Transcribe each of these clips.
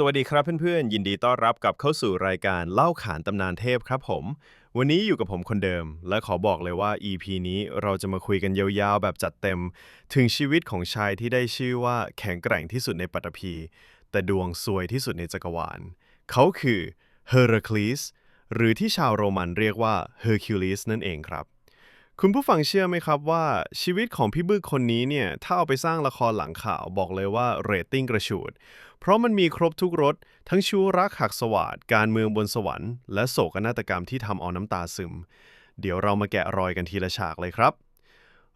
สวัสดีครับเพื่อนๆ ยินดีต้อนรับกลับเข้าสู่รายการเล่าขานตำนานเทพครับผม วันนี้อยู่กับผมคนเดิม และขอบอกเลยว่า EP นี้เราจะมาคุยกันยาวๆ แบบจัดเต็ม ถึงชีวิตของชายที่ได้ชื่อว่าแข็งแกร่งที่สุดในปัตภีแต่ดวงซวยที่สุดในจักรวาล เขาคือเฮอร์คลีสหรือที่ชาวโรมันเรียกว่าเฮอร์คิวลิสนั่นเองครับ คุณผู้ฟังเชื่อไหมครับว่าชีวิตของพี่บึกคนนี้เนี่ย ถ้าเอาไปสร้างละครหลังข่าวบอกเลยว่าเรตติ้งกระฉูด เพราะมันมีครบทุกรสทั้งชู้รักหักสวาดการเมืองบนสวรรค์และโศกนาฏกรรมที่ทำเอาน้ำตาซึม เดี๋ยวเรามาแกะรอยกันทีละฉากเลยครับ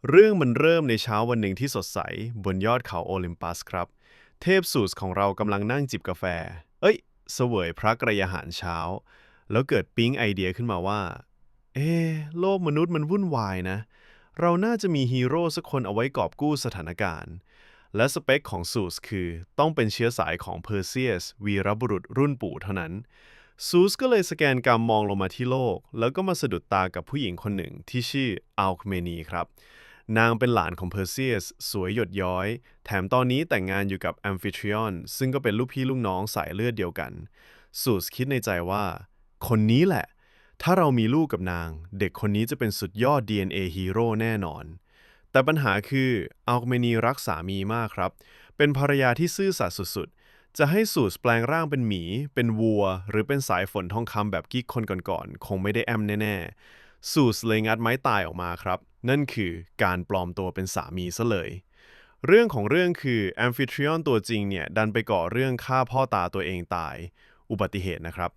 เรื่องมันเริ่มในเช้าวันหนึ่งที่สดใส บนยอดเขาโอลิมปัสครับ เทพสูสของเรากำลังนั่งจิบกาแฟ เอ้ย เสวยพระกระยาหารเช้า แล้วเกิดปิ๊งไอเดียขึ้นมาว่า เอะโลกมนุษย์มันวุ่นวายนะ เราน่าจะมีฮีโร่สักคนเอาไว้กอบกู้สถานการณ์ และสเปคของซูสคือต้องเป็นเชื้อสายของเพอร์เซียสวีรบุรุษรุ่นปู่เท่านั้น ซูสก็เลยสแกนกรรมมองลงมาที่โลก แล้วก็มาสะดุดตากับผู้หญิงคนหนึ่งที่ชื่ออัลคเมนีครับ นางเป็นหลานของเพอร์เซียสสวยหยดย้อย แถมตอนนี้แต่งงานอยู่กับแอมฟิทริออนซึ่งก็เป็นลูกพี่ลูกน้องสายเลือดเดียวกันซูสคิดในใจว่า คนนี้แหละ ถ้าเรามีลูกกับนาง เด็กคนนี้จะเป็นสุดยอด DNA ฮีโร่แน่นอน แต่ปัญหาคืออัลเมนีรักสามีมากครับ เป็นภรรยาที่ซื่อสัตย์สุดๆ จะให้สูสแปลงร่างเป็นหมี เป็นวัว หรือเป็นสายฝนทองคำแบบกิ๊กคนก่อนๆ คงไม่ได้แอมแน่ๆ สูสเลยงัดไม้ตายออกมาครับ นั่นคือการปลอมตัวเป็นสามีซะเลยเรื่องของเรื่องคือแอมฟิทริออนตัวจริงเนี่ย ดันไปก่อเรื่องฆ่าพ่อตาตัวเองตาย อุบัติเหตุนะครับ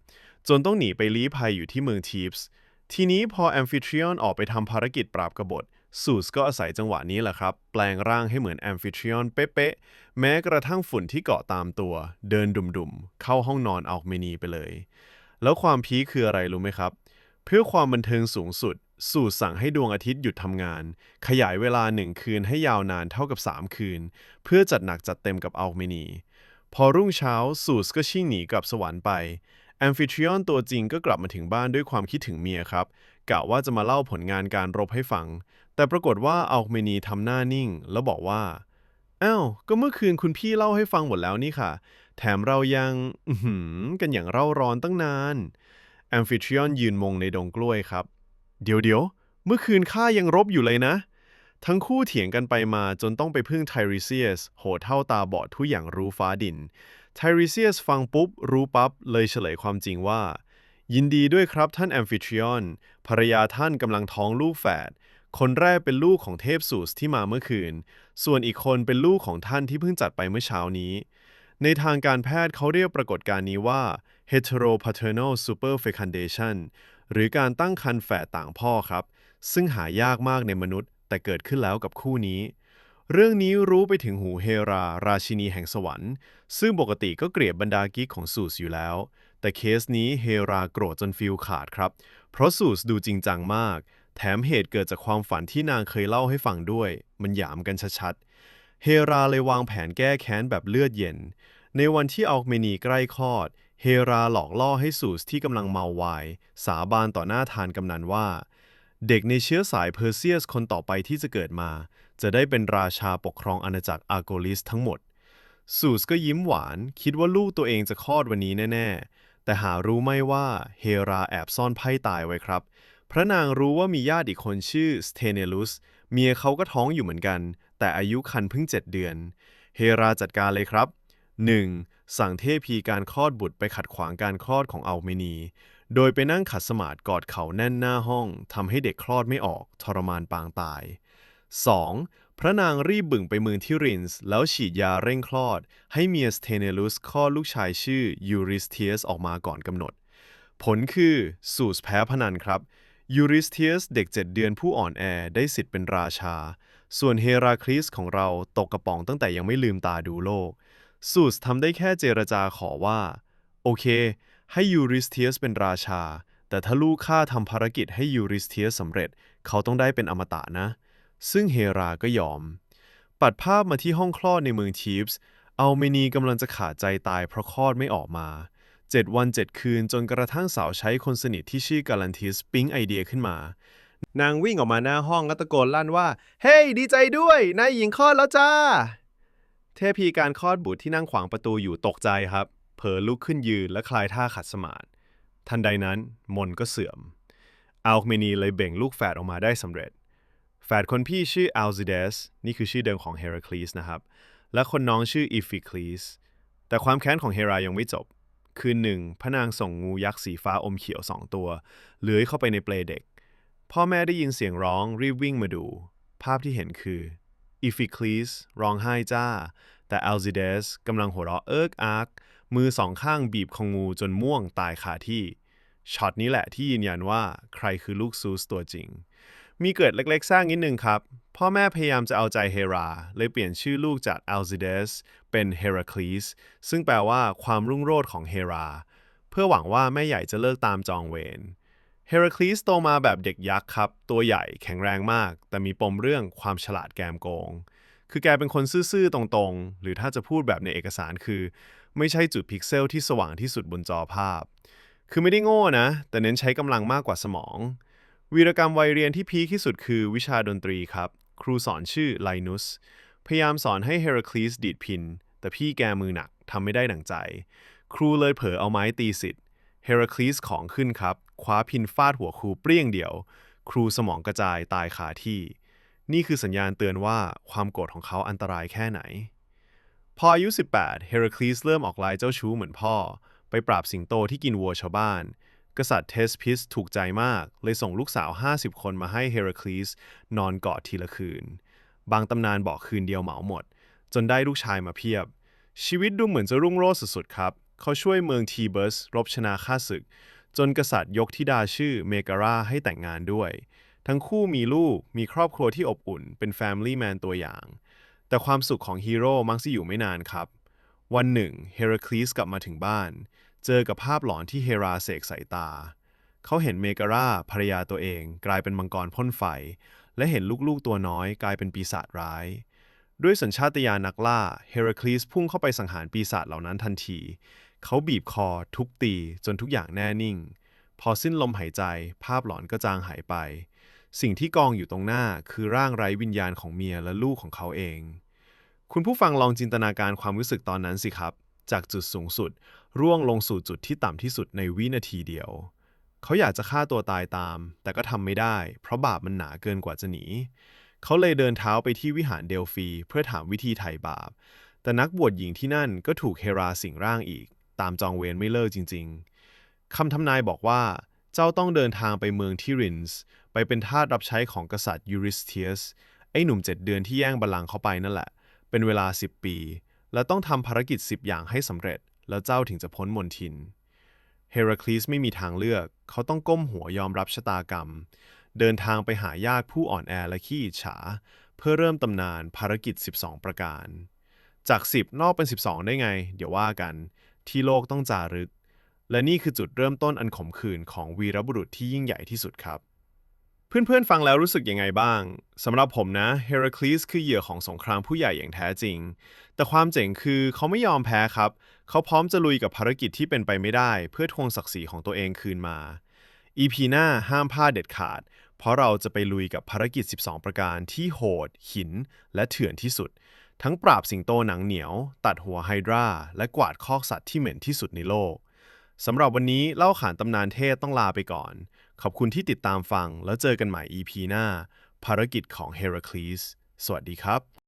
จนต้องหนีไปลี้ภัยอยู่ที่เมืองทีฟส์ทีนี้พอแอมฟิทริออนออกไปทำภารกิจปราบกบฏซูสก็อาศัยจังหวะนี้แหละครับ แปลงร่างให้เหมือนแอมฟิทริออนเป๊ะๆ แม้กระทั่งฝุ่นที่เกาะตามตัว เดินดุ่มๆ เข้าห้องนอนอัลเมนีไปเลย แล้วความพีคคืออะไรรู้ไหมครับ เพื่อความบันเทิงสูงสุด สูตรสั่งให้ดวงอาทิตย์หยุดทำงาน ขยายเวลาหนึ่งคืนให้ยาวนานเท่ากับ 3 คืน เพื่อจัดหนักจัดเต็มกับอัลเมนี พอรุ่งเช้าสูสก็ชิ่งหนีกลับสวรรค์ไป แอมฟิทริออนตัวจริงก็กลับมาถึงบ้านด้วยความคิดถึงเมียครับกะว่าจะมาเล่าผลงานการรบให้ฟัง แต่ปรากฏว่าอัลเมนีทำหน้านิ่ง แล้วบอกว่าอ้าวก็เมื่อคืนคุณพี่เล่าให้ฟังหมดแล้วนี่ค่ะ แถมเรายังหือกันอย่างเร่าร้อนตั้งนานแอมฟิทริออนยืนมงในดงกล้วยครับ เดี๋ยวเดี๋ยวเมื่อคืนข้ายังรบอยู่เลยนะ ทั้งคู่เถียงกันไปมาจนต้องไปพึ่งไทริเซียส โหดเท่าตาบอดทุกอย่างรู้ฟ้าดิน ไทริเซียสฟังปุ๊บ รู้ปั๊บเลยเฉลยความจริงว่า ยินดีด้วยครับท่านแอมฟิทริออนภรรยาท่านกำลังท้องลูกแฝด คนแรกเป็นลูกของเทพสูสที่มาเมื่อคืน ส่วนอีกคนเป็นลูกของท่านที่เพิ่งจัดไปเมื่อเช้านี้ ในทางการแพทย์เขาเรียกปรากฏการณ์นี้ว่า heteropaternal superfecundation หรือการตั้งครรภ์แฝดต่างพ่อครับ ซึ่งหายากมากในมนุษย์ แต่เกิดขึ้นแล้วกับคู่นี้ เรื่องนี้รู้ไปถึงหูเฮรา ราชินีแห่งสวรรค์ ซึ่งปกติก็เกลียดบรรดากิ๊กของซูสอยู่แล้ว แต่เคสนี้เฮราโกรธจนฟิลขาดครับ เพราะซูสดูจริงจังมาก แถมเหตุเกิดจากความฝันที่นางเคยเล่าให้ฟังด้วย มันหยามกันชัดๆ เฮราเลยวางแผนแก้แค้นแบบเลือดเย็น ในวันที่อัลเมนีใกล้คลอด เฮราหลอกล่อให้ซูสที่กำลังเมาวายสาบานต่อหน้าทานกำนันว่า เด็กในเชื้อสายเพอร์เซียสคนต่อไปที่จะเกิดมา จะได้เป็นราชาปกครองอาณาจักรอาโกลิสทั้งหมดซูสก็ยิ้มหวานคิดว่าลูกตัวเองจะคลอดวันนี้แน่ ๆ แต่หารู้ไม่ว่าเฮราแอบซ่อนไพ่ตายไว้ครับ พระนางรู้ว่ามีญาติอีกคนชื่อสเทเนลุสเมียเขาก็ท้องอยู่เหมือนกัน แต่อายุคันเพิ่ง 7 เดือน เฮราจัดการเลยครับ 1. สั่งเทพีการคลอดบุตรไปขัดขวางการคลอดของอัลเมนี โดยไปนั่งขัดสมาธิกอดเข่าแน่นหน้าห้องทำให้เด็กคลอดไม่ออกทรมานปางตาย 2. พระนางรีบบึ่งไปเมืองทิรินส์แล้วฉีดยาเร่งคลอด ให้เมียสเทเนลุสคลอดลูกชายชื่อยูริสเทียสออกมาก่อนกำหนด ผลคือสูสแพ้พนันครับยูริสเทียสเด็ก7เดือนผู้อ่อนแอได้สิทธิ์เป็นราชา ส่วนเฮราคลิสของเราตกกระป๋องตั้งแต่ยังไม่ลืมตาดูโลก สูสทำได้แค่เจรจาขอว่า โอเค ให้ยูริสเทียสเป็นราชา แต่ถ้าลูกข้าทำภารกิจให้ยูริสเทียสสำเร็จ เขาต้องได้เป็นอมตะนะ ซึ่งเฮราก็ยอม ปัดภาพมาที่ห้องคลอดในเมืองทีฟส์อัลเมนีกำลังจะขาดใจตายเพราะคลอดไม่ออกมา7วัน7คืนจนกระทั่งสาวใช้คนสนิทที่ชื่อกาลันทิสปิ๊งไอเดียขึ้นมา นางวิ่งออกมาหน้าห้องแล้วตะโกนลั่นว่า เฮ้ยดีใจด้วยนายหญิงคลอดแล้วจ้า เทพีการคลอดบุตรที่นั่งขวางประตูอยู่ตกใจครับ เผลอลุกขึ้นยืนและคลายท่าขัดสมาธิทันใดนั้นมนก็เสื่อม อัลเมนีเลยเบ่งลูกแฝดออกมาได้สำเร็จ แฝดคนพี่ชื่ออัลซิเดสนี่คือชื่อเดิมของเฮราคลีสนะครับ และคนน้องชื่ออีฟิคลีสแต่ความแค้นของเฮรายังไม่จบ คืนหนึ่งพระนางส่งงูยักษ์สีฟ้าอมเขียวสองตัว เลื้อยเข้าไปในเปลเด็ก พ่อแม่ได้ยินเสียงร้องรีบวิ่งมาดู ภาพที่เห็นคืออีฟิคลีสร้องไห้จ้า แต่อัลซิเดสกำลังหัวเราะเอิกอาร์ก มือสองข้างบีบของงูจนม่วงตายคาที่ ช็อตนี้แหละที่ยืนยันว่าใครคือลูกซูสตัวจริง มีเกิดเล็กๆ สร้างนิดนึงครับ พ่อแม่พยายามจะเอาใจเฮรา เลยเปลี่ยนชื่อลูกจากอัลซิเดสเป็นเฮราคลีสซึ่งแปลว่าความรุ่งโรจน์ของเฮรา เพื่อหวังว่าแม่ใหญ่จะเลิกตามจองเวรเฮราคลีสโตมาแบบเด็กยักษ์ครับ ตัวใหญ่แข็งแรงมาก แต่มีปมเรื่องความฉลาดแกมโกง คือแกเป็นคนซื่อๆ ตรงๆ หรือถ้าจะพูดแบบในเอกสารคือ ไม่ใช่จุดพิกเซลที่สว่างที่สุดบนจอภาพ คือไม่ได้โง่นะ แต่เน้นใช้กำลังมากกว่าสมอง วีรกรรมวัยเรียนที่พีคที่สุดคือวิชาดนตรีครับ ครูสอนชื่อไลนุส พยายามสอนให้เฮราคลีสดีดพิน แต่พี่แกมือหนักทำไม่ได้ดั่งใจ ครูเลยเผลอเอาไม้ตีสิทธิ์เฮราคลีสของขึ้นครับ คว้าพินฟาดหัวครูเปรี้ยงเดียว ครูสมองกระจายตายคาที่ นี่คือสัญญาณเตือนว่าความโกรธของเขาอันตรายแค่ไหน ออายุ 18 เฮราคลีสเริ่มออกลายเจ้าชู้เหมือนพ่อ ไปปราบสิงโตที่กินวัวชาวบ้าน กษัตริย์เทสพิสถูกใจมาก เลยส่งลูกสาว 50 คนมาให้เฮราคลีสนอนกอดทีละคืน บางตำนานบอกคืนเดียวเหมาหมด จนได้ลูกชายมาเพียบ ชีวิตดูเหมือนจะรุ่งโรจน์สุดๆครับ เขาช่วยเมืองทีเบิร์สรบชนะข้าศึก จนกษัตริย์ยกธิดาชื่อเมการาให้แต่งงานด้วย ทั้งคู่มีลูกมีครอบครัวที่อบอุ่น เป็นแฟมิลี่แมนตัวอย่าง แต่ความสุขของฮีโร่มักจะอยู่ไม่นานครับ วันหนึ่งเฮราคลีสกลับมาถึงบ้าน เจอกับภาพหลอนที่เฮราเสกสายตา เขาเห็นเมการาภรรยาตัวเอง กลายเป็นมังกรพ่นไฟ และเห็นลูกๆตัวน้อยกลายเป็นปีศาจร้าย ด้วยสัญชาตญาณนักล่าเฮราคลีสพุ่งเข้าไปสังหารปีศาจเหล่านั้นทันที เขาบีบคอ ทุบตี จนทุกอย่างแน่นิ่ง พอสิ้นลมหายใจ ภาพหลอนก็จางหายไป สิ่งที่กองอยู่ตรงหน้าคือร่างไร้วิญญาณของเมียและลูกของเขาเอง คุณผู้ฟังลองจินตนาการความรู้สึกตอนนั้นสิครับ จากจุดสูงสุด ร่วงลงสู่จุดที่ต่ำที่สุดในวินาทีเดียว เขาอยากจะฆ่าตัวตายตาม แต่ก็ทำไม่ได้ เพราะบาปมันหนาเกินกว่าจะหนี เขาเลยเดินเท้าไปที่วิหารเดลฟี เพื่อถามวิธีไถ่บาป แต่นักบวชหญิงที่นั่นก็ถูกเฮราสิงร่างอีก ตามจองเวรไม่เลิกจริง ๆคำทำนายบอกว่า เจ้าต้องเดินทางไปเมืองทิรินส์ ไปเป็นทาสรับใช้ของกษัตริย์ยูริสเทียส ไอ้หนุ่มเจ็ดเดือนที่แย่งบัลลังก์เขาไปนั่นแหละ เป็นเวลา 10 ปี และต้องทำภารกิจ 10 อย่างให้สำเร็จ แล้วเจ้าถึงจะพ้นมนทิน เฮราคลีสไม่มีทางเลือก เขาต้องก้มหัวยอมรับชะตากรรม เดินทางไปหาญาติผู้อ่อนแอและขี้อิจฉา เพื่อเริ่มตำนานภารกิจ 12 ประการ จาก 10 นอกเป็น 12 ได้ไง เดี๋ยวว่ากัน ที่โลกต้องจารึก และนี่คือจุดเริ่มต้นอันขมขื่นของวีรบุรุษที่ยิ่งใหญ่ที่สุดครับ เพื่อนๆ ฟังแล้วรู้สึกยังไงบ้างสำหรับผมนะเฮราคลีสคือเหยื่อของสงครามผู้ใหญ่อย่างแท้จริง แต่ความเจ๋งคือเขาไม่ยอมแพ้ครับ เขาพร้อมจะลุยกับภารกิจที่เป็นไปไม่ได้ เพื่อทวงศักดิ์ศรีของตัวเองคืนมา EP หน้าห้ามพลาดเด็ดขาด เพราะเราจะไปลุยกับภารกิจ 12 ประการที่โหด หิน และเถื่อนที่สุด ทั้งปราบสิงโตหนังเหนียว ตัดหัวไฮดราและกวาดคอกสัตว์ที่เหม็นที่สุดในโลก สำหรับวันนี้เล่าขานตำนานเทศต้องลาไปก่อน ขอบคุณที่ติดตามฟังแล้วเจอกันใหม่ EP หน้า ภารกิจของเฮราคลีสสวัสดีครับ